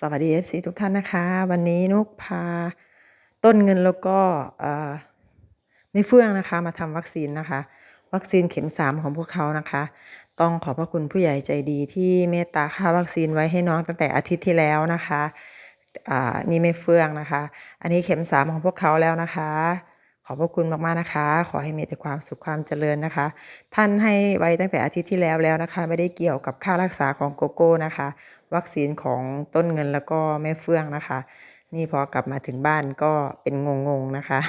สวัสดี FC ทุกท่านนะคะ วันนี้นุกพาต้นเงินแล้วก็เอ่อไม่เฟื่องนะคะ มาทำวัคซีนนะคะ วัคซีนเข็มสามของพวกเขานะคะ ต้องขอบพระคุณผู้ใหญ่ใจดีที่เมตตาค่าวัคซีนไว้ให้น้องตั้งแต่อาทิตย์ที่แล้วนะคะอ่านี่ไม่เฟื่องนะคะ อันนี้เข็มสามของพวกเขาแล้วนะคะ ขอบพระคุณมากๆนะคะ ขอให้มีแต่ความสุขความเจริญนะคะ ท่านให้ไว้ตั้งแต่อาทิตย์ที่แล้วแล้วนะคะ ไม่ได้เกี่ยวกับค่ารักษาของโกโก้นะคะ วัคซีนของต้นเงินแล้วก็แม่เฟื่องนะคะ นี่พอกลับมาถึงบ้านก็เป็นงงๆนะคะ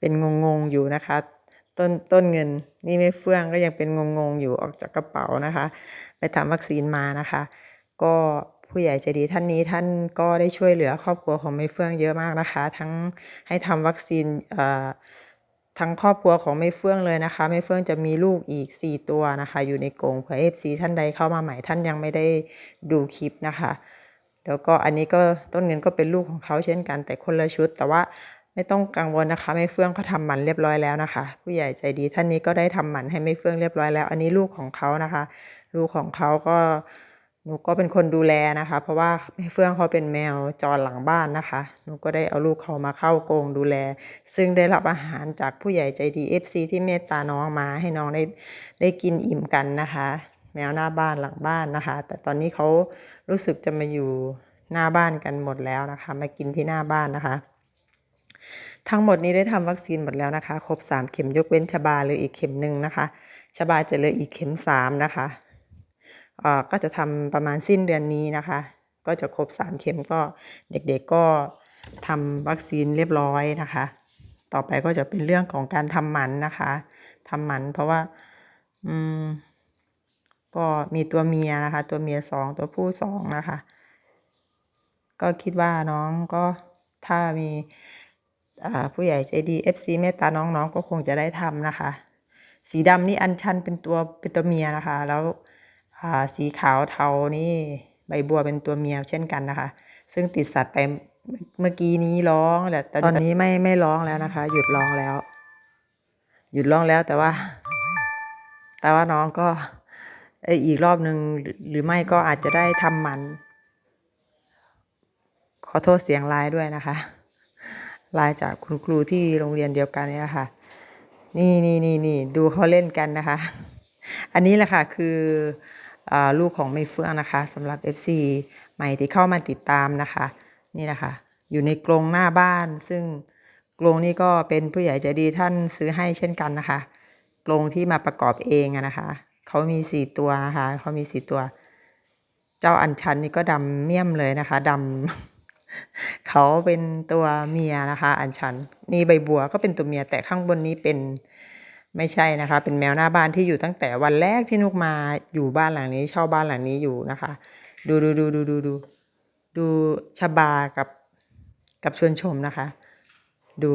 เป็นงงๆอยู่นะคะ ต้นต้นเงินนี่แม่เฟื่องก็ยังเป็นงงๆอยู่ออกจากกระเป๋านะคะ ไปทำวัคซีนมานะคะ ก็ ผู้ใหญ่ใจดีท่านนี้ท่านก็ได้ช่วยเหลือครอบครัวของแม่เฟื่องเยอะมากนะคะ ทั้งให้ทำวัคซีนทั้งครอบครัวของแม่เฟื่องเลยนะคะแม่เฟื่องจะมีลูกอีก 4 ตัวนะคะ อยู่ในกรงเผื่อ FC ท่านใดเข้ามาใหม่ท่านยังไม่ได้ดูคลิปนะคะ แล้วก็อันนี้ก็ต้นเงินก็เป็นลูกของเขาเช่นกันแต่คนละชุด แต่ว่าไม่ต้องกังวลนะคะแม่เฟื่องเขาทำหมันเรียบร้อยแล้วนะคะ ผู้ใหญ่ใจดีท่านนี้ก็ได้ทำหมันให้แม่เฟื่องเรียบร้อยแล้ว อันนี้ลูกของเขานะคะ ลูกของเขาก็ หนูก็เป็นคนดูแลนะคะ เพราะว่าแม่เฟื่องเขาเป็นแมวจรหลังบ้านนะคะ หนูก็ได้เอาลูกเขามาเข้ากรงดูแล ซึ่งได้รับอาหารจากผู้ใหญ่ใจดี FC ที่เมตตาน้องมาให้น้องได้ได้กินอิ่มกันนะคะ แมวหน้าบ้านหลังบ้านนะคะ แต่ตอนนี้เขารู้สึกจะมาอยู่หน้าบ้านกันหมดแล้วนะคะ มากินที่หน้าบ้านนะคะ ทั้งหมดนี้ได้ทำวัคซีนหมดแล้วนะคะ ครบ 3 เข็มยกเว้นชบาเหลืออีกเข็มหนึ่งนะคะ ชบาจะเหลืออีกเข็ม3นะคะ ก็จะทำประมาณสิ้นเดือนนี้นะคะ ก็จะครบ 3 เข็มก็เด็กๆก็ทำวัคซีนเรียบร้อยนะคะ ต่อไปก็จะเป็นเรื่องของการทำหมันนะคะทำหมันเพราะว่าอืมก็มีตัวเมียนะคะ ตัวเมียสองตัวผู้สองนะคะ ก็คิดว่าน้องก็ถ้ามีผู้ใหญ่ใจดี FC เมตตาน้องๆก็คงจะได้ทำนะคะ สีดำนี่อัญชันเป็นตัวเป็นตัวเมียนะคะ แล้ว สีขาวเทานี่ใบบัวเป็นตัวเมียเช่นกันนะคะ ซึ่งติดสัตว์ไปเมื่อกี้นี้ร้องแหละต่ตอนนี้ไม่ไม่ร้องแล้วนะคะ หยุดร้องแล้ว หยุดร้องแล้วแต่ว่า แต่ว่าน้องก็เอ่ออีกรอบหนึ่งหรือไม่ก็อาจจะได้ทำหมัน ขอโทษเสียงไลน์ด้วยนะคะลน์จากคุณครูที่โรงเรียนเดียวกันนี่ยค่ะ นี่นี่นี่นี่ดูเขาเล่นกันนะคะ อันนี้แหละค่ะคือ ลูกของเมเฟื่องนะคะสำหรับ FC ใหม่ที่เข้ามาติดตามนะคะ นี่นะคะ อยู่ในกรงหน้าบ้าน ซึ่งกรงนี้ก็เป็นผู้ใหญ่ใจดีท่านซื้อให้เช่นกันนะคะกรงที่มาประกอบเองนะคะเขามีสี่ตัวนะคะเขามีสี่ตัว เจ้าอัญชันนี่ก็ดำเมี่ยมเลยนะคะดำเขาเป็นตัวเมียนะคะ อัญชัน นี่ใบบัวก็เป็นตัวเมียแต่ข้างบนนี้เป็น ไม่ใช่นะคะ เป็นแมวหน้าบ้านที่อยู่ตั้งแต่วันแรกที่นุกมาอยู่บ้านหลังนี้เช่าบ้านหลังนี้อยู่นะคะ ดูดูดูดูดูดูดูชบากับกับชวนชมนะคะ ดู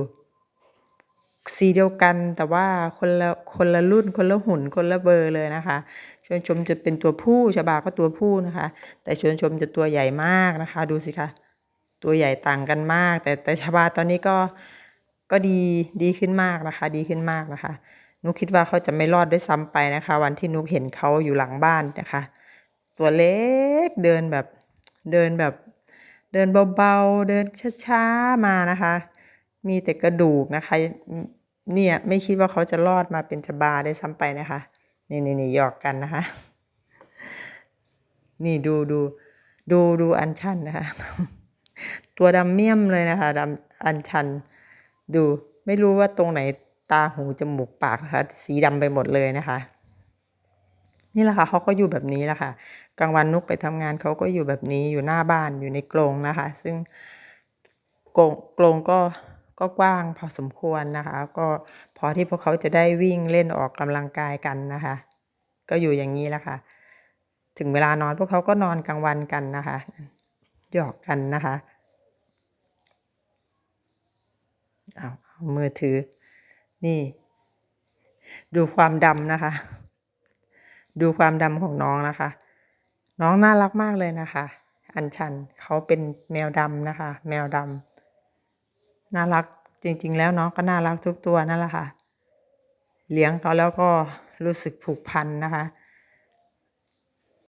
สีเดียวกันแต่ว่าคนละคนละรุ่นคนละหุ่นคนละเบอร์เลยนะคะชวนชมจะเป็นตัวผู้ชบาก็ตัวผู้นะคะ แต่ชวนชมจะตัวใหญ่มากนะคะ ดูสิคะตัวใหญ่ต่างกันมาก แต่แต่ชบาตอนนี้ก็ก็ดีดีขึ้นมากนะคะ ดีขึ้นมากนะคะ นุกคิดว่าเขาจะไม่รอดด้วยซ้ำไปนะคะ วันที่นุกเห็นเขาอยู่หลังบ้านนะคะ ตัวเล็กเดินแบบเดินแบบ เดินเบาๆ เดินช้าๆมานะคะ มีแต่กระดูกนะคะ เนี่ยไม่คิดว่าเขาจะรอดมาเป็นชบาได้ซ้ำไปนะคะ นี่นี่นี่หยอกกันนะคะ นี่ดูดูดูดูอันชันนะคะ ตัวดำเมี่ยมเลยนะคะดำอันชัน ดูไม่รู้ว่าตรงไหน ตาหูจมูกปากนะคะสีดำไปหมดเลยนะคะ นี่แหละค่ะเขาก็อยู่แบบนี้แหละค่ะกลางวันนุกไปทำงานเขาก็อยู่แบบนี้อยู่หน้าบ้านอยู่ในกรงนะคะ ซึ่งกรงกรงก็ก็กว้างพอสมควรนะคะ ก็พอที่พวกเขาจะได้วิ่งเล่นออกกำลังกายกันนะคะ ก็อยู่อย่างนี้แหละค่ะ ถึงเวลานอนพวกเขาก็นอนกลางวันกันนะคะหยอกกันนะคะเอาเอามือถือ นี่ ดูความดำนะคะ ดูความดำของน้องนะคะ น้องน่ารักมากเลยนะคะ อัญชันเขาเป็นแมวดำนะคะ แมวดำน่ารักจริง ๆ แล้วน้องก็น่ารักทุกตัวนั่นแหละค่ะ เลี้ยงเขาแล้วก็รู้สึกผูกพันนะคะ